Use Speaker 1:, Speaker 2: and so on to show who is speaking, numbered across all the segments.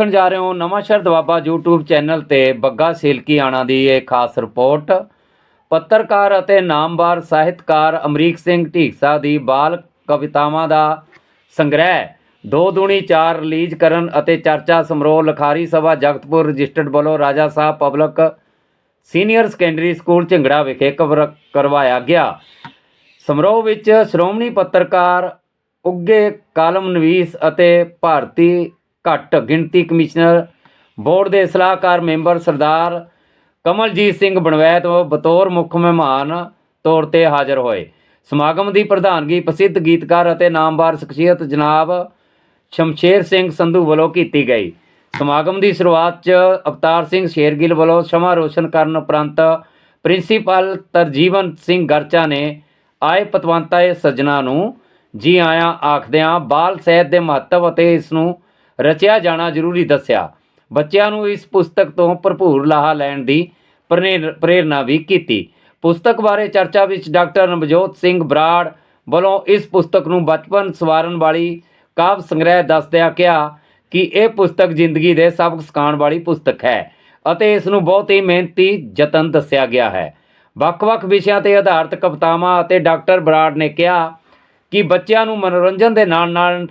Speaker 1: ਦੇਖਣ ਜਾ ਰਹੇ ਹੋ ਨਵਾਂ ਸ਼ਹਿਰ ਦਵਾਬਾ YouTube ਚੈਨਲ ਤੇ ਬੱਗਾ ਸੇਲਕੀ ਆਣਾ ਦੀ ਇਹ ਖਾਸ ਰਿਪੋਰਟ। ਪੱਤਰਕਾਰ ਅਤੇ ਨਾਮਵਾਰ ਸਾਹਿਤਕਾਰ ਅਮਰੀਕ ਸਿੰਘ ਢੀਕਸਾ ਦੀ ਬਾਲ ਕਵਿਤਾਵਾਂ ਦਾ ਸੰਗ੍ਰਹਿ, ਦੋ ਦੂਣੀ ਚਾਰ ਰਿਲੀਜ਼ ਕਰਨ ਅਤੇ ਚਰਚਾ ਸਮਰੋਹ ਲਖਾਰੀ ਸਭਾ ਜਗਤਪੁਰ ਰਜਿਸਟਰਡ ਵੱਲੋਂ Raja Sahib public senior secondary school Jhingra ਵਿਖੇ ਕਵਰ ਕਰਵਾਇਆ ਗਿਆ। ਸਮਾਰੋਹ ਵਿੱਚ ਸ਼੍ਰੋਮਣੀ ਪੱਤਰਕਾਰ ਉੱਗੇ ਕਾਲਮ ਨਵੀਸ ਅਤੇ ਭਾਰਤੀ ਘੱਟ ਗਿਣਤੀ ਕਮਿਸ਼ਨਰ, ਬੋਰਡ ਦੇ ਸਲਾਹਕਾਰ ਮੈਂਬਰ ਸਰਦਾਰ ਕਮਲਜੀਤ ਸਿੰਘ ਬਣਵੈਤ ਬਤੌਰ ਮੁੱਖ ਮਹਿਮਾਨ ਤੌਰ ਤੇ ਹਾਜ਼ਰ ਹੋਏ। ਸਮਾਗਮ ਦੀ ਪ੍ਰਧਾਨਗੀ ਪ੍ਰਸਿੱਧ ਗੀਤਕਾਰ ਅਤੇ ਨਾਮਵਰ ਸ਼ਖਸੀਅਤ ਜਨਾਬ ਸ਼ਮਸ਼ੇਰ ਸਿੰਘ ਸੰਧੂ ਵੱਲੋਂ ਕੀਤੀ ਗਈ। ਸਮਾਗਮ ਦੀ ਸ਼ੁਰੂਆਤ 'ਚ ਅਵਤਾਰ ਸਿੰਘ ਸ਼ੇਰਗਿੱਲ ਵੱਲੋਂ ਸ਼ਮਾ ਰੋਸ਼ਨ ਕਰਨ ਉਪਰੰਤ ਪ੍ਰਿੰਸੀਪਲ ਤਰਜੀਵਨ ਸਿੰਘ ਗਰਚਾ ਨੇ ਆਏ ਪਤਵੰਤਾਏ ਸੱਜਣਾ ਨੂੰ, ਜੀ ਆਇਆਂ, ਆਖਦਿਆਂ ਬਾਲ ਸਾਹਿਤ ਦੇ ਮਹੱਤਵ ਅਤੇ ਇਸ ਨੂੰ ਰਚਿਆ ਜਾਣਾ ਜ਼ਰੂਰੀ ਦੱਸਿਆ। ਬੱਚਿਆਂ ਨੂੰ ਇਸ ਪੁਸਤਕ ਤੋਂ ਭਰਪੂਰ ਲਾਹਾ ਲੈਣ ਦੀ ਪ੍ਰੇਰ- ਪ੍ਰੇਰਨਾ ਵੀ ਕੀਤੀ। ਪੁਸਤਕ ਬਾਰੇ ਚਰਚਾ ਵਿੱਚ ਡਾਕਟਰ ਨਵਜੋਤ ਸਿੰਘ ਬਰਾੜ ਵੱਲੋਂ ਇਸ ਪੁਸਤਕ ਨੂੰ ਬਚਪਨ ਸਵਾਰਨ ਵਾਲੀ ਕਾਵ ਸੰਗ੍ਰਹਿ ਦੱਸਦਿਆਂ ਕਿਹਾ ਕਿ ਇਹ ਪੁਸਤਕ ਜ਼ਿੰਦਗੀ ਦੇ ਸਬਕ ਸਿਖਾਉਣ ਵਾਲੀ ਪੁਸਤਕ ਹੈ ਅਤੇ ਇਸ ਨੂੰ ਬਹੁਤ ਹੀ ਮਿਹਨਤੀ, ਯਤਨ ਦੱਸਿਆ ਗਿਆ ਹੈ। ਵੱਖ-ਵੱਖ ਵਿਸ਼ਿਆਂ ਤੇ ਆਧਾਰਿਤ ਕਵਿਤਾਵਾਂ ਅਤੇ ਡਾਕਟਰ ਬਰਾੜ ਨੇ ਕਿਹਾ ਕਿ ਬੱਚਿਆਂ ਨੂੰ ਮਨੋਰੰਜਨ ਦੇ ਨਾਲ-ਨਾਲ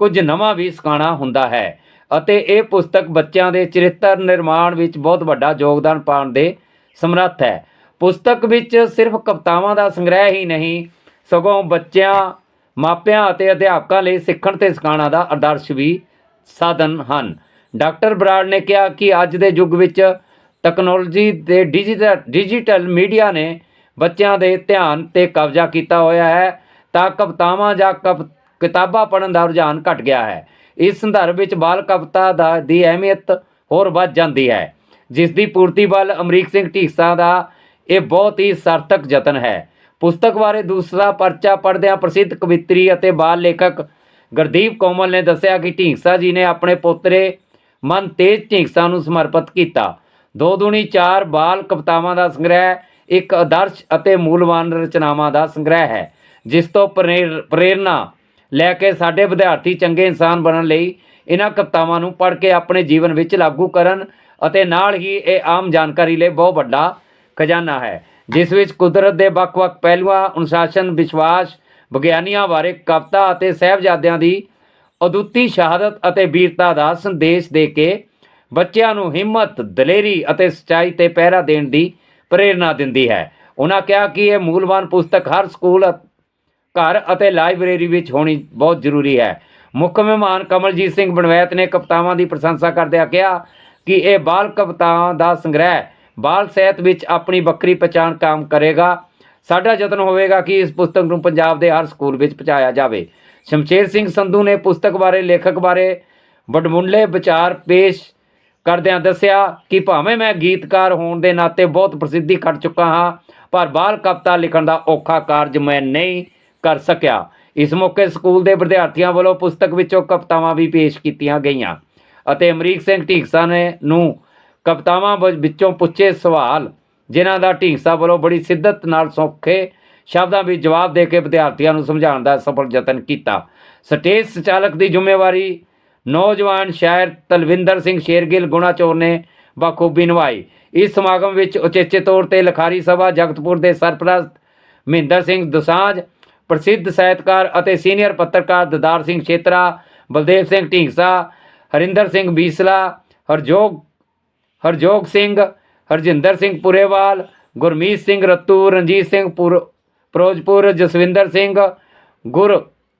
Speaker 1: ਕੁਝ ਨਵਾਂ ਵੀ ਸਿਖਾਉਣਾ ਹੁੰਦਾ ਹੈ ਅਤੇ ਇਹ ਪੁਸਤਕ ਬੱਚਿਆਂ ਦੇ ਚਰਿੱਤਰ ਨਿਰਮਾਣ ਵਿੱਚ ਬਹੁਤ ਵੱਡਾ ਯੋਗਦਾਨ ਪਾਉਣ ਦੇ ਸਮਰੱਥ ਹੈ। ਪੁਸਤਕ ਵਿੱਚ ਸਿਰਫ ਕਵਿਤਾਵਾਂ ਦਾ ਸੰਗ੍ਰਹਿ ਹੀ ਨਹੀਂ, ਸਗੋਂ ਬੱਚਿਆਂ, ਮਾਪਿਆਂ ਅਤੇ ਅਧਿਆਪਕਾਂ ਲਈ ਸਿੱਖਣ ਤੇ ਸਿਖਾਉਣ ਦਾ ਆਦਰਸ਼ ਵੀ ਸਾਧਨ ਹਨ। ਡਾਕਟਰ ਬਰਾੜ ਨੇ ਕਿਹਾ ਕਿ ਅੱਜ ਦੇ ਯੁੱਗ ਵਿੱਚ ਟੈਕਨੋਲੋਜੀ ਦੇ ਡਿਜੀਟਲ ਡਿਜੀਟਲ ਮੀਡੀਆ ਨੇ ਬੱਚਿਆਂ ਦੇ ਧਿਆਨ ਤੇ ਕਬਜ਼ਾ ਕੀਤਾ ਹੋਇਆ ਹੈ ਤਾਂ ਕਵਿਤਾਵਾਂ ਜਾਂ ਕਵ- ਕਿਤਾਬਾਂ ਪੜ੍ਹਨ ਦਾ ਰੁਝਾਨ ਘਟ ਗਿਆ ਹੈ। ਇਸ ਸੰਦਰਭ ਵਿੱਚ ਬਾਲ ਕਵਿਤਾ ਦਾ ਦੀ ਅਹਿਮੀਅਤ ਹੋਰ ਵੱਧ ਜਾਂਦੀ ਹੈ। ਜਿਸ ਦੀ ਪੂਰਤੀ ਵੱਲ ਅਮਰੀਕ ਸਿੰਘ ਢੀਕਸਾ ਦਾ ਇਹ ਬਹੁਤ ਹੀ ਸਾਰਥਕ ਯਤਨ ਹੈ। ਪੁਸਤਕ ਬਾਰੇ ਦੂਸਰਾ ਪਰਚਾ ਪੜ੍ਹਦਿਆਂ ਪ੍ਰਸਿੱਧ ਕਵਿਤਰੀ ਅਤੇ ਬਾਲ ਲੇਖਕ ਗੁਰਦੀਪ ਕੋਮਲ ਨੇ ਦੱਸਿਆ ਕਿ ਢੀਂਗਸਾ ਜੀ ਨੇ ਆਪਣੇ ਪੋਤਰੇ ਮਨ ਤੇਜ ਢੀਂਗਸਾ ਨੂੰ ਸਮਰਪਿਤ ਕੀਤਾ। ਦੋ ਦੁਨੀ ਚਾਰ ਬਾਲ ਕਵਿਤਾਵਾਂ ਦਾ ਸੰਗ੍ਰਹਿ, ਇੱਕ ਆਦਰਸ਼ ਅਤੇ ਮੂਲਵਾਨ ਰਚਨਾਵਾਂ ਦਾ ਸੰਗ੍ਰਹਿ ਹੈ, ਜਿਸ ਤੋਂ ਪ੍ਰੇਰ- ਪ੍ਰੇਰਨਾ ਲੈ ਕੇ ਸਾਡੇ ਵਿਦਿਆਰਥੀ ਚੰਗੇ ਇਨਸਾਨ ਬਣਨ ਲਈ ਇਹਨਾਂ ਕਵਿਤਾਵਾਂ ਨੂੰ ਪੜ੍ਹ ਕੇ ਆਪਣੇ ਜੀਵਨ ਵਿੱਚ ਲਾਗੂ ਕਰਨ ਅਤੇ ਨਾਲ ਹੀ ਇਹ ਆਮ ਜਾਣਕਾਰੀ ਲਈ ਬਹੁਤ ਵੱਡਾ ਖਜ਼ਾਨਾ ਹੈ, ਜਿਸ ਵਿੱਚ ਕੁਦਰਤ ਦੇ ਵੱਖ-ਵੱਖ ਪਹਿਲੂਆਂ, ਅਨੁਸ਼ਾਸਨ, ਵਿਸ਼ਵਾਸ, ਵਿਗਿਆਨੀਆਂ ਬਾਰੇ ਕਵਿਤਾ ਅਤੇ ਸਹਿਬਜ਼ਾਦਿਆਂ ਦੀ ਅਦੁੱਤੀ ਸ਼ਹਾਦਤ ਅਤੇ ਵੀਰਤਾ ਦਾ ਸੰਦੇਸ਼ ਦੇ ਕੇ ਬੱਚਿਆਂ ਨੂੰ ਹਿੰਮਤ, ਦਲੇਰੀ ਅਤੇ ਸੱਚਾਈ ਤੇ ਪਹਿਰਾ ਦੇਣ ਦੀ ਪ੍ਰੇਰਨਾ ਦਿੰਦੀ ਹੈ। ਉਹਨਾਂ ਕਿਹਾ ਕਿ ਇਹ ਮੂਲਵਾਨ ਪੁਸਤਕ ਹਰ ਸਕੂਲ ਘਰ ਅਤੇ ਲਾਇਬ੍ਰੇਰੀ ਵਿੱਚ ਹੋਣੀ ਬਹੁਤ ਜ਼ਰੂਰੀ ਹੈ। ਮੁੱਖ ਮਹਿਮਾਨ ਕਮਲਜੀਤ ਸਿੰਘ ਬਣਵੈਤ ਨੇ ਕਵਿਤਾਵਾਂ ਦੀ ਪ੍ਰਸ਼ੰਸਾ ਕਰਦਿਆਂ ਕਿਹਾ ਕਿ ਇਹ ਬਾਲ ਕਵਿਤਾਵਾਂ ਦਾ ਸੰਗ੍ਰਹਿ ਬਾਲ ਸਾਹਿਤ ਵਿੱਚ ਆਪਣੀ ਵੱਖਰੀ ਪਛਾਣ ਕਾਇਮ ਕਰੇਗਾ। ਸਾਡਾ ਯਤਨ ਹੋਵੇਗਾ ਕਿ ਇਸ ਪੁਸਤਕ ਨੂੰ ਪੰਜਾਬ ਦੇ ਹਰ ਸਕੂਲ ਵਿੱਚ ਪਹੁੰਚਾਇਆ ਜਾਵੇ। ਸ਼ਮਸ਼ੇਰ ਸਿੰਘ ਸੰਧੂ ਨੇ ਪੁਸਤਕ ਬਾਰੇ, ਲੇਖਕ ਬਾਰੇ ਵਡਮੁੱਲੇ ਵਿਚਾਰ ਪੇਸ਼ ਕਰਦਿਆਂ ਦੱਸਿਆ ਕਿ ਭਾਵੇਂ ਮੈਂ ਗੀਤਕਾਰ ਹੋਣ ਦੇ ਨਾਤੇ ਬਹੁਤ ਪ੍ਰਸਿੱਧੀ ਖੱਟ ਚੁੱਕਾ ਹਾਂ, ਪਰ ਬਾਲ ਕਵਿਤਾ ਲਿਖਣ ਦਾ ਔਖਾ ਕਾਰਜ ਮੈਂ ਨਹੀਂ ਕਰ ਸਕਿਆ। ਇਸ ਮੌਕੇ ਸਕੂਲ ਦੇ ਵਿਦਿਆਰਥੀਆਂ ਵੱਲੋਂ ਪੁਸਤਕ ਵਿੱਚੋਂ ਕਵਿਤਾਵਾਂ ਵੀ ਪੇਸ਼ ਕੀਤੀਆਂ ਗਈਆਂ ਅਤੇ ਅਮਰੀਕ ਸਿੰਘ ਢੀਂਗਸਾ ਨੇ ਨੂੰ ਕਵਿਤਾਵਾਂ ਵ- ਵਿੱਚੋਂ ਪੁੱਛੇ ਸਵਾਲ, ਜਿਨ੍ਹਾਂ ਦਾ ਢੀਂਗਸਾ ਵੱਲੋਂ ਬੜੀ ਸਿੱਧਤ ਨਾਲ ਸੌਖੇ ਸ਼ਬਦਾਂ ਵਿੱਚ ਜਵਾਬ ਦੇ ਕੇ ਵਿਦਿਆਰਥੀਆਂ ਨੂੰ ਸਮਝਾਉਣ ਦਾ ਸਫਲ ਯਤਨ ਕੀਤਾ। ਸਟੇਜ ਸੰਚਾਲਕ ਦੀ ਜ਼ਿੰਮੇਵਾਰੀ ਨੌਜਵਾਨ ਸ਼ਾਇਰ ਤਲਵਿੰਦਰ ਸਿੰਘ ਸ਼ੇਰਗਿੱਲ ਗੁਣਾਚੋਰ ਨੇ ਬਖੂਬੀ ਨਿਭਾਈ। ਇਸ ਸਮਾਗਮ ਵਿੱਚ ਉਚੇਚੇ ਤੌਰ ਤੇ ਲਖਾਰੀ ਸਭਾ ਜਗਤਪੁਰ ਦੇ ਸਰਪ੍ਰਸਤ ਮਹਿੰਦਰ ਸਿੰਘ ਦੁਸਾਂਝ ਪ੍ਰਸਿੱਧ ਸਾਹਿਤਕਾਰ ਅਤੇ ਸੀਨੀਅਰ ਪੱਤਰਕਾਰ ਦਦਾਰ ਸਿੰਘ ਛੇਤਰਾ, ਬਲਦੇਵ ਸਿੰਘ ਢੀਂਗਸਾ, ਹਰਿੰਦਰ ਸਿੰਘ ਬੀਸਲਾ, ਹਰਜੋਗ ਹਰਜੋਗ ਸਿੰਘ, ਹਰਜਿੰਦਰ ਸਿੰਘ ਪੁਰੇਵਾਲ, ਗੁਰਮੀਤ ਸਿੰਘ ਰਤੂ, ਰਣਜੀਤ ਸਿੰਘ ਪੁਰ, ਫਿਰੋਜ਼ਪੁਰ, ਜਸਵਿੰਦਰ ਸਿੰਘ, ਗੁਰ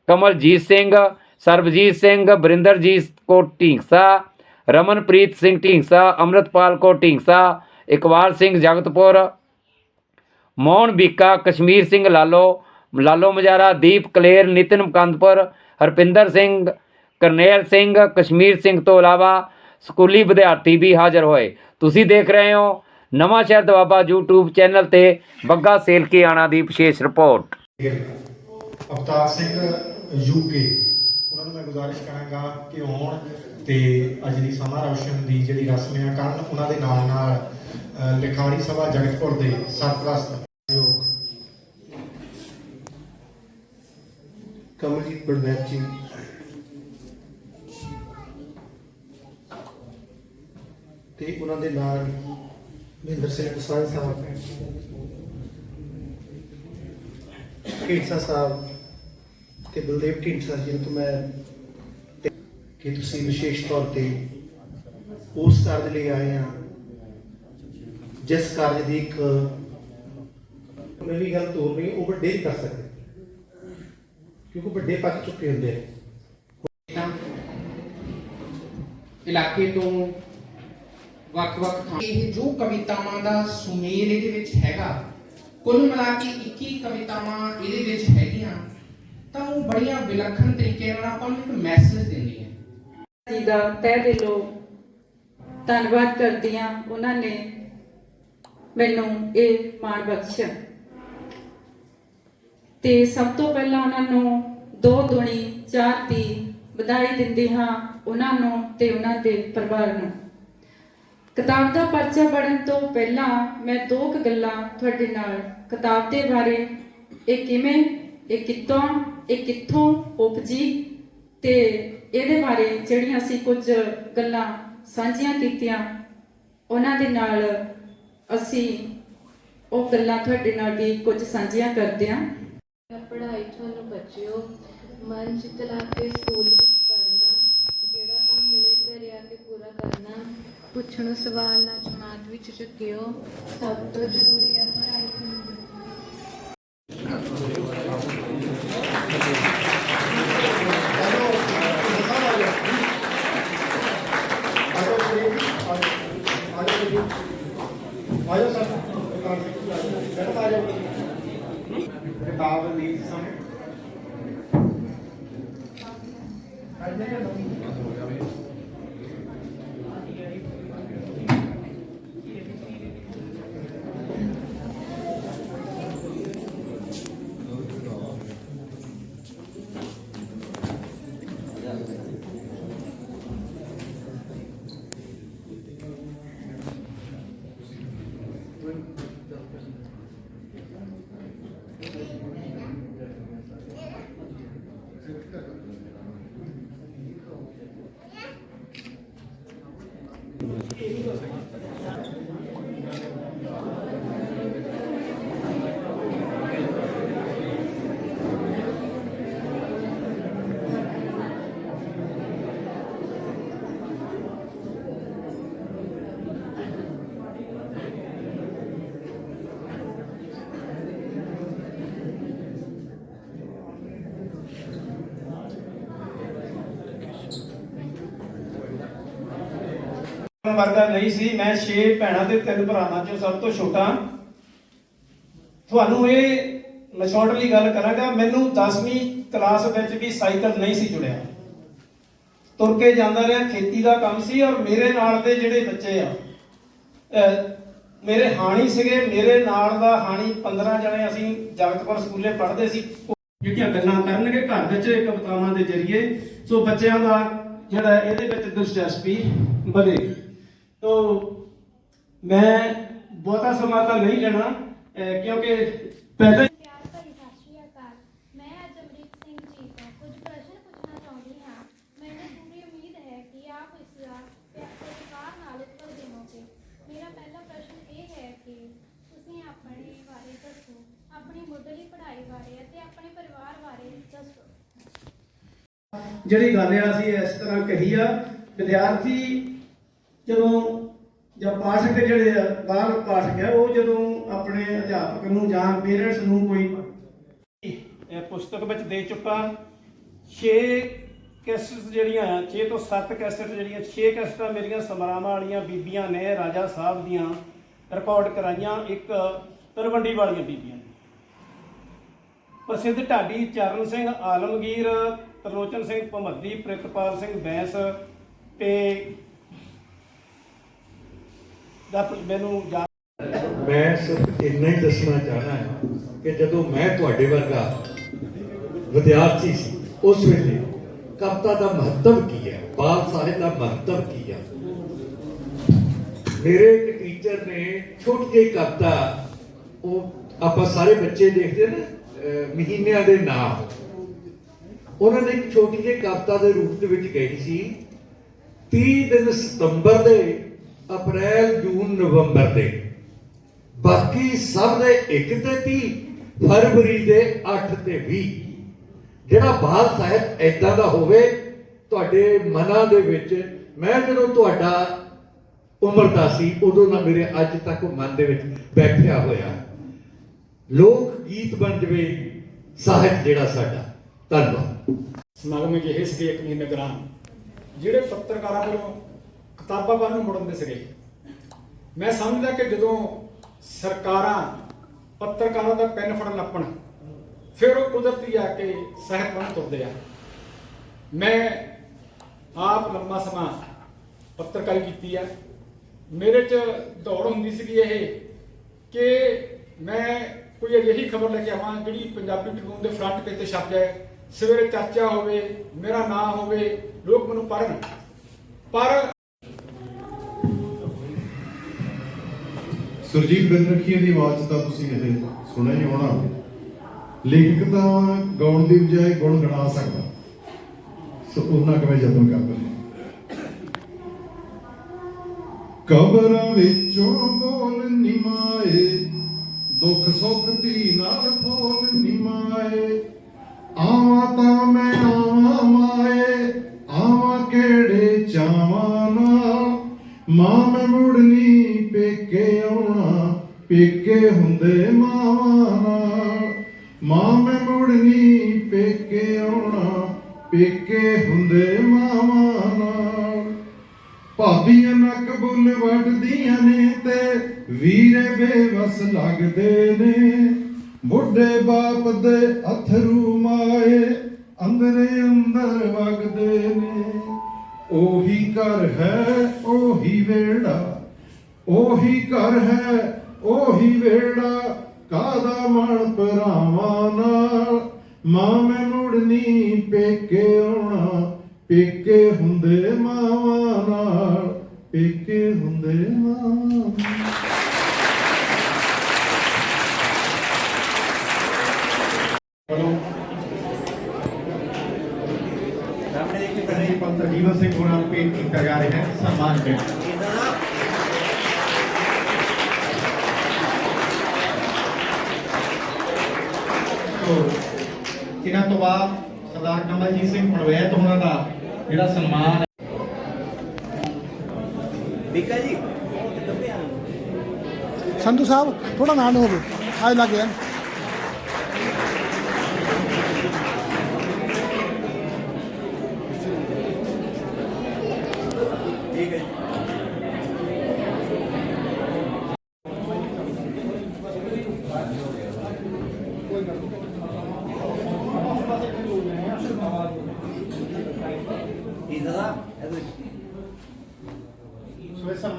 Speaker 1: ਕਮਲਜੀਤ ਸਿੰਘ, ਸਰਬਜੀਤ ਸਿੰਘ, ਬਰਿੰਦਰਜੀਤ ਕੋ ਢੀਂਗਸਾ, ਰਮਨਪ੍ਰੀਤ ਸਿੰਘ ਢੀਂਗਸਾ, ਅੰਮ੍ਰਿਤਪਾਲ ਕੋ ਢੀਂਗਸਾ, ਇਕਬਾਲ ਸਿੰਘ ਜਗਤਪੁਰ, ਮੋਹਨ ਬੀਕਾ, ਕਸ਼ਮੀਰ ਸਿੰਘ ਲਾਲੋ ਲਾਲੋ ਮਜਾਰਾ, ਦੀਪ ਕਲੇਰ, ਨਿਤਿਨ ਮੁਕੰਦਪੁਰ, ਹਰਪਿੰਦਰ ਸਿੰਘ, ਕਰਨੇਲ ਸਿੰਘ, ਕਸ਼ਮੀਰ ਸਿੰਘ ਤੋਂ ਇਲਾਵਾ ਸਕੂਲੀ ਵਿਦਿਆਰਥੀ ਵੀ ਹਾਜ਼ਰ ਹੋਏ। ਤੁਸੀਂ ਦੇਖ ਰਹੇ ਹੋ ਨਵਾਂ ਸ਼ਹਿਰ ਦਵਾਬਾ YouTube ਚੈਨਲ ਤੇ ਬੱਗਾ ਸੇਲਕੀ ਆਣਾ ਦੀ ਵਿਸ਼ੇਸ਼ ਰਿਪੋਰਟ।
Speaker 2: ਅਵਤਾਰ ਸਿੰਘ ਯੂਕੇ ਉਹਨਾਂ ਨੂੰ ਮੈਂ ਗੁਜ਼ਾਰਿਸ਼ ਕਰਾਂਗਾ ਕਿ ਆਉਣ ਤੇ ਅੱਜ ਦੀ ਸਮਾਂ ਰੌਸ਼ਨ ਦੀ ਜਿਹੜੀ ਰਸਮ ਹੈ ਕਰਨ, ਉਹਨਾਂ ਦੇ ਨਾਲ ਨਾਲ ਲਿਖਾਰੀ ਸਭਾ ਜਗਤਪੁਰ ਦੇ ਸਰਪ੍ਰਸਤ ਯੋਗ
Speaker 3: ਕਮਲਜੀਤ ਬੜਵੈਤ ਜੀ। ਤੇ ਉਹਨਾਂ ਦੇ ਨਾਲ ਮਹਿੰਦਰ ਸਿੰਘ ਦਸਾਂਝ ਸਾਹਿਬ। ਢੀਂਡਸਾ ਸਾਹਿਬ ਤੇ ਬਲਦੇਵ ਢੀਂਡਸਾ ਜੀ ਨੂੰ ਤੋਂ ਮੈਂ ਕਿ ਤੁਸੀਂ ਵਿਸ਼ੇਸ਼ ਤੌਰ ਤੇ ਉਸ ਕਾਰਜ ਲਈ ਆਏ ਆ, ਜਿਸ ਕਾਰਜ ਦੀ ਇੱਕ ਮੇਰੀ ਗੱਲ ਤੋਰ ਨਹੀਂ ਉਹ ਵੱਡੇ ਕਰ ਸਕਦੇ। ਕਿਉਂਕਿ ਵੱਡੇ ਪੱਕ ਚੁੱਕੇ ਹੁੰਦੇ
Speaker 4: ਤਾਂ ਇਲਾਕੇ ਤੋਂ ਵੱਖ-ਵੱਖ ਥਾਂ ਇਹ ਜੋ ਕਵਿਤਾਵਾਂ ਦਾ ਸੁਮੇਲ ਇਹਦੇ ਵਿੱਚ ਹੈਗਾ ਕੁੱਲ ਮਿਲਾ ਕੇ 21 ਕਵਿਤਾਵਾਂ ਇਹਦੇ ਵਿੱਚ ਹੈਗੀਆਂ ਤਾਂ ਉਹ ਬੜੀਆਂ ਵਿਲੱਖਣ ਤਰੀਕੇ ਨਾਲ ਆਪਾਂ ਨੂੰ ਇੱਕ ਮੈਸੇਜ ਦਿੰਦੀਆਂ।
Speaker 5: ਜੀ ਦਾ ਤਹਿ ਦਿਲੋਂ ਧੰਨਵਾਦ ਕਰਦੀ ਹਾਂ ਉਹਨਾਂ ਨੇ ਮੈਨੂੰ ਇਹ ਮਾਣ ਬਖਸ਼ਿਆ। ਤੇ ਸਭ ਤੋਂ ਪਹਿਲਾਂ ਉਹਨਾਂ ਨੂੰ ਦੋ ਦੁਣੀ, ਚਾਰ ਦੀ ਵਧਾਈ ਦਿੰਦੇ ਹਾਂ ਉਹਨਾਂ ਨੂੰ ਤੇ ਉਹਨਾਂ ਦੇ ਪਰਿਵਾਰ ਨੂੰ। ਕਿਤਾਬ ਦਾ ਪਰਚਾ ਪੜਨ ਤੋਂ ਪਹਿਲਾਂ ਮੈਂ ਦੋ ਕੁ ਗੱਲਾਂ ਤੁਹਾਡੇ ਨਾਲ ਕਿਤਾਬ ਦੇ ਬਾਰੇ, ਇਹ ਕਿਵੇਂ, ਇਹ ਕਿੱਥੋਂ ਇਹ ਕਿੱਥੋਂ ਉਪਜੀ ਤੇ ਇਹਦੇ ਬਾਰੇ ਜਿਹੜੀਆਂ ਅਸੀਂ ਕੁਝ ਗੱਲਾਂ ਸਾਂਝੀਆਂ ਕੀਤੀਆਂ, ਉਹਨਾਂ ਦੇ ਨਾਲ ਅਸੀਂ ਉਹ ਗੱਲਾਂ ਤੁਹਾਡੇ ਨਾਲ ਵੀ ਕੁਝ ਸਾਂਝੀਆਂ ਕਰਦੇ ਹਾਂ।
Speaker 6: ਪੜ੍ਹਾਈ ਤੁਹਾਨੂੰ ਬਚਿਓ, ਮਨ ਚਿੱਤ ਕੇ ਸਕੂਲ ਵਿੱਚ ਪੜ੍ਹਨਾ, ਜਿਹੜਾ ਕੰਮ ਮਿਲੇ ਘਰੇ ਆ ਕੇ ਪੂਰਾ ਕਰਨਾ, ਪੁੱਛਣ ਸਵਾਲ ਨਾ ਜਮਾਤ ਵਿੱਚ ਚੁੱਕਿਓ, ਸਭ ਤੋਂ ਜ਼ਰੂਰੀ ਹੈ ਪੜ੍ਹਾਈ ਤੁਹਾਨੂੰ
Speaker 2: No,
Speaker 7: ਵਰਗਾ ਨਹੀਂ ਸੀ। ਮੈਂ 6 ਭੈਣਾਂ ਤੇ ਤਿੰਨ ਭਰਾਵਾਂ ਚੋਂ ਸਭ ਤੋਂ ਛੋਟਾ। ਤੁਹਾਨੂੰ ਇਹ ਮੈਂ ਗੱਲ ਕਰਾਂਗਾ, ਮੈਨੂੰ 10ਵੀਂ ਕਲਾਸ ਵਿੱਚ ਵੀ ਸਾਈਕਲ ਨਹੀਂ ਸੀ ਜੁੜਿਆ। ਤੁਰ ਕੇ ਜਾਂਦਾ ਰਿਹਾ, ਖੇਤੀ ਦਾ ਕੰਮ ਸੀ ਔਰ ਮੇਰੇ ਨਾਲ ਦੇ ਜਿਹੜੇ ਬੱਚੇ ਆ ਮੇਰੇ ਹਾਣੀ ਸੀਗੇ, ਮੇਰੇ ਨਾਲ ਦਾ ਹਾਣੀ 15 ਜਣੇ ਅਸੀਂ ਜਗਤਪੁਰ ਸਕੂਲੇ ਪੜ੍ਹਦੇ ਸੀ। ਜਿਹੜੀਆਂ ਗੱਲਾਂ ਕਰਨਗੇ ਘਰ ਵਿੱਚ ਕਵਿਤਾਵਾਂ ਦੇ ਜ਼ਰੀਏ, ਸੋ ਬੱਚਿਆਂ ਦਾ ਜਿਹੜਾ ਇਹਦੇ ਵਿੱਚ ਦਿਲਚਸਪੀ ਵਧੇ ਮੈਂ ਬਹੁਤਾ ਸਮਾਂ ਤਾਂ ਨਹੀਂ ਲੈਣਾ ਕਿਉਂਕਿ ਪਹਿਲਾਂ
Speaker 8: ਪਿਆਰ ਭਰੀ ਸਤਿ ਸ਼੍ਰੀ ਅਕਾਲ। ਮੈਂ ਅੱਜ ਅਮਰੀਕ ਸਿੰਘ ਜੀ ਤੋਂ ਕੁਝ ਪ੍ਰਸ਼ਨ ਪੁੱਛਣਾ ਚਾਹੁੰਦੀ ਹਾਂ। ਮੈਨੂੰ ਪੂਰੀ ਉਮੀਦ ਹੈ ਕਿ ਆਪ ਇਸ ਦਾ ਪਿਆਰ ਨਾਲ ਉੱਤਰ ਦੇਵੋਗੇ। ਮੇਰਾ ਪਹਿਲਾ ਪ੍ਰਸ਼ਨ ਇਹ ਹੈ ਕਿ ਤੁਸੀਂ ਆਪਣੇ ਬਾਰੇ ਦੱਸੋ ਆਪਣੀ ਮੁੱਢਲੀ ਪੜ੍ਹਾਈ ਬਾਰੇ ਅਤੇ ਆਪਣੇ ਪਰਿਵਾਰ ਬਾਰੇ ਦੱਸੋ।
Speaker 7: ਜਿਹੜੀ ਗੱਲ ਆ ਅਸੀਂ ਇਸ ਤਰ੍ਹਾਂ ਕਹੀ ਆ ਵਿਦਿਆਰਥੀ ਜਦੋਂ ਜਾਂ ਪਾਠਕ ਜਿਹੜੇ ਆ ਬਾਲ ਪਾਠਕ ਆ, ਉਹ ਜਦੋਂ ਆਪਣੇ ਅਧਿਆਪਕ ਨੂੰ ਜਾਂ ਪੇਰੈਂਟਸ ਨੂੰ ਕੋਈ ਪੁਸਤਕ ਵਿੱਚ ਦੇ ਚੁੱਕਾ। 6 ਕੈਸਟਸ ਜਿਹੜੀਆਂ 6 ਤੋਂ 7 ਕੈਸਟ ਜਿਹੜੀਆਂ 6 ਕੈਸਟਾਂ ਮੇਰੀਆਂ ਸਮਰਾਵਾਂ ਵਾਲੀਆਂ ਬੀਬੀਆਂ ਨੇ, ਰਾਜਾ ਸਾਹਿਬ ਦੀਆਂ ਰਿਕਾਰਡ ਕਰਾਈਆਂ, ਇੱਕ ਤਰਵੰਡੀ ਵਾਲੀਆਂ ਬੀਬੀਆਂ ਪ੍ਰਸਿੱਧ ਢਾਡੀ ਚਰਨ ਸਿੰਘ, ਆਲਮਗੀਰ, ਤਰਲੋਚਨ ਸਿੰਘ, ਭਮੱਦੀ, ਪ੍ਰਿਤਪਾਲ ਸਿੰਘ ਬੈਂਸ ਤੇ ਦਾ ਮੈਨੂੰ
Speaker 9: ਮੈਂ ਸਿਰਫ ਇੰਨਾ ਹੀ ਦੱਸਣਾ ਚਾਹਣਾ ਹੈ ਕਿ ਜਦੋਂ ਮੈਂ ਤੁਹਾਡੇ ਵਰਗਾ ਵਿਦਿਆਰਥੀ ਸੀ, ਉਸ ਵੇਲੇ ਕਵਿਤਾ ਦਾ ਮਹੱਤਵ ਕੀ ਹੈ? ਬਾਲ ਸਾਹਿਤ ਦਾ ਮਹੱਤਵ ਕੀ ਹੈ? ਮੇਰੇ ਇੱਕ ਟੀਚਰ ਨੇ ਛੋਟੀ ਜਿਹੀ ਕਵਿਤਾ, ਉਹ ਆਪਾਂ ਸਾਰੇ ਬੱਚੇ ਦੇਖਦੇ ਨੇ ਮਹੀਨਿਆਂ ਦੇ ਨਾਮ ਉਹਨਾਂ ਨੇ ਇੱਕ ਛੋਟੀ ਜਿਹੀ ਕਵਿਤਾ ਦੇ ਰੂਪ ਦੇ ਵਿੱਚ ਕਹੀ ਸੀ 30 ਦਿਨ ਸਤੰਬਰ ਦੇ ਅਪ੍ਰੈਲ, ਜੂਨ, ਨਵੰਬਰ ਦੇ। ਬਾਕੀ ਸਭ ਦੇ 1 ਤੇ 30 ਫਰਵਰੀ ਦੇ 8 ਤੇ 20 ਜਿਹੜਾ ਬਾਲ ਸਾਹਿਤ ਐਦਾਂ ਦਾ ਹੋਵੇ, ਤੁਹਾਡੇ ਮਨਾਂ ਦੇ ਵਿੱਚ, ਮੈਂ ਜਦੋਂ ਤੁਹਾਡਾ ਉਮਰ ਦਾ ਸੀ, ਉਦੋਂ ਨਾ ਮੇਰੇ ਅੱਜ ਤੱਕ ਮਨ ਦੇ ਵਿੱਚ ਬੈਠਿਆ ਹੋਇਆ। ਲੋਕ ਗੀਤ ਬਣ ਜਵੇ ਸਾਹਿਤ ਜਿਹੜਾ ਸਾਡਾ। ਧੰਨਵਾਦ।
Speaker 10: ਸਮਾਗਮ ਜਿਹੇ ਸੀਗੇ ਇੱਕ ਮਹੀਨੇ ਜਿਹੜੇ ਪੱਤਰਕਾਰਾਂ ਵੱਲੋਂ ਕਿਤਾਬਾਂ ਵੱਲ ਨੂੰ ਮੁੜਨ ਦੇ ਸੀਗੇ। ਮੈਂ ਸਮਝਦਾ ਕਿ ਜਦੋਂ ਸਰਕਾਰਾਂ ਪੱਤਰਕਾਰਾਂ ਦਾ ਪੈਨ ਫੜਨ ਲੱਪਣ, ਫਿਰ ਉਹ ਕੁਦਰਤੀ ਆ ਕੇ ਸਾਹਿਤ ਵੱਲ ਤੁਰਦੇ ਆ। ਮੈਂ ਆਪ ਲੰਮਾ ਸਮਾਂ ਪੱਤਰਕਾਰੀ ਕੀਤੀ ਆ। ਮੇਰੇ 'ਚ ਦੌੜ ਹੁੰਦੀ ਸੀਗੀ ਇਹ ਕਿ ਮੈਂ ਕੋਈ ਅਜਿਹੀ ਖਬਰ ਲੈ ਕੇ ਆਵਾਂ ਜਿਹੜੀ ਪੰਜਾਬੀ ਟ੍ਰਿਬਿਊਨ ਦੇ ਫਰੰਟ ਪੇਜ ਤੇ ਛਪ ਜਾਏ। ਸਵੇਰੇ ਚਰਚਾ ਹੋਵੇ, ਮੇਰਾ ਨਾਮ ਹੋਵੇ, ਲੋਕ ਮੈਨੂੰ ਪੜ੍ਹਨ। ਪਰ
Speaker 11: ਸੁਰਜੀਤ ਬਿੰਦਰਖੀਏ ਦੀ ਆਵਾਜ਼ ਤਾਂ ਤੁਸੀਂ ਇਹ ਸੁਣਿਆ ਹੀ ਹੋਣਾ। ਲੇਖਕ ਤਾਂ ਗਾਉਣ ਦੀ ਬਜਾਏ ਗੁਣ ਗਣਾ ਸਕਦਾ। ਸੋ ਉਹਨਾਂ ਕਿਵੇਂ ਯਤਨ ਕਰਦੇ ਨੇ? ਕਬਰਾਂ ਵਿੱਚੋਂ ਬੋਲ ਨਿਮਾਏ ਦੁੱਖ ਸੁੱਖ ਦੀ ਨਾਲ ਫੋਲ ਨਿਮਾਏ ਆਵਾਂ ਤਾਂ ਮੈਂ ਆਵਾਂ ਮਾਏ, ਆਵਾਂ ਕਿਹੜੇ ਚਾਵਾਂ ਨਾਲ? ਮਾਂ ਮੈਂ ਮੁੜਨੀ ਪੇਕੇ ਆਉਣਾ, ਪੇਕੇ ਹੁੰਦੇ ਮਾਵਾਂ ਨਾਲ। ਮਾਂ ਮੈਂ ਮੁੜਨੀ ਪੇਕੇ ਆਉਣਾ, ਪੇਕੇ ਹੁੰਦੇ ਮਾਵਾਂ ਨਾਲ। ਭਾਬੀਆਂ ਨੱਕ ਬੁੱਲ ਵੱਟਦੀਆਂ ਨੇ ਤੇ ਵੀਰੇ ਬੇਵਸ ਲੱਗਦੇ ਨੇ। ਬੁੱਢੇ ਬਾਪ ਦੇ ਅਥਰੂ ਮਾਏ ਅੰਦਰੇ ਅੰਦਰ ਵਗਦੇ ਨੇ। ਉਹੀ ਘਰ ਹੈ, ਉਹੀ ਵੇੜਾ ਉਹੀ ਘਰ ਹੈ, ਉਹੀ ਵੇੜਾ ਕਾਦਾ ਮਨ ਭਰਾਵਾਂ ਨਾਲ? ਮਾਂ ਮੈਂ ਮੁੜਨੀ ਪੇਕੇ ਆਉਣਾ, ਪੇਕੇ ਹੁੰਦੇ ਮਾਵਾਂ ਨਾਲ। ਪੇਕੇ ਹੁੰਦੇ ਮਾਵਾਂ
Speaker 2: ਸਾਹਮਣੇ ਇੱਕ ਤਰ੍ਹਾਂ ਪੰਤਰ ਜੀਵਨ ਸਿੰਘ ਹੋਰਾਂ ਨੂੰ ਪੇਸ਼ ਕੀਤਾ ਜਾ ਰਿਹਾ ਹੈ, ਸਨਮਾਨ ਕਰਨਾ ਤੋ ਇਹਨਾਂ ਤੋਂ ਬਾਅਦ ਸਰਦਾਰ ਕਮਲਜੀਤ ਸਿੰਘ ਪਣਵੈਤ ਹੋਣਾ ਦਾ ਜਿਹੜਾ ਸਨਮਾਨ
Speaker 7: ਸੰਧੂ ਸਾਹਿਬ ਥੋੜਾ ਨਾਲ ਨੂੰ ਹੋਵੇ ਆਜ ਲੱਗ ਗਿਆ
Speaker 2: ਸੋ ਇਸ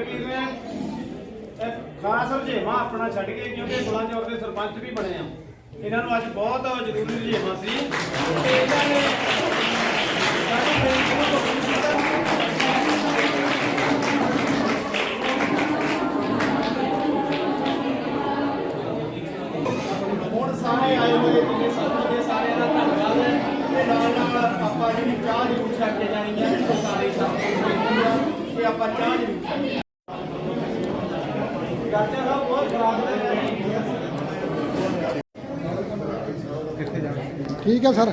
Speaker 7: ਛੋਟੇ ਵੀਰ ਨੇ ਖਾਸ ਰੁਝੇਵਾਂ ਆਪਣਾ ਛੱਡ ਕੇ ਕਿਉਂਕਿ ਬੁਲਾਂਚੌਰ ਦੇ ਸਰਪੰਚ ਵੀ ਬਣੇ ਆ। ਇਹਨਾਂ ਨੂੰ ਅੱਜ ਬਹੁਤ ਜ਼ਰੂਰੀ ਰੁਝੇਵਾਂ ਸੀ। ਤੇ ਇਹਨਾਂ ਨੇ ਸਾਡੀ ਬੇਨਤੀ ਨੂੰ ਕਬੂਲ
Speaker 2: ਹੁਣ ਸਾਰੇ ਆਏ ਹੋਏ ਜਿੰਨੇ ਸਾਥੀ ਨੇ ਸਾਰਿਆਂ ਦਾ ਧੰਨਵਾਦ ਹੈ। ਤੇ ਨਾਲ ਨਾਲ ਆਪਾਂ ਜਿਹੜੀ ਚਾਹ ਜ਼ਰੂਰ ਛੱਡ ਕੇ ਜਾਣੀ ਹੈ ਸਾਰੇ ਸਾਥੀ ਨੂੰ ਆਪਾਂ ਚਾਹ ਜ਼ਰੂਰ ਛੱਡੀਏ
Speaker 7: ਗਾਚਾ ਸਾਹਿਬ ਬਹੁਤ ਖਰਾਬ ਨੇ ਠੀਕ ਹੈ ਸਰ।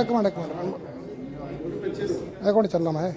Speaker 7: ਇੱਕ ਮਿੰਟ ਇੱਕ ਮਿੰਟ। ਇੱਕ ਮਿੰਟ ਚੱਲਣਾ ਮੈਂ।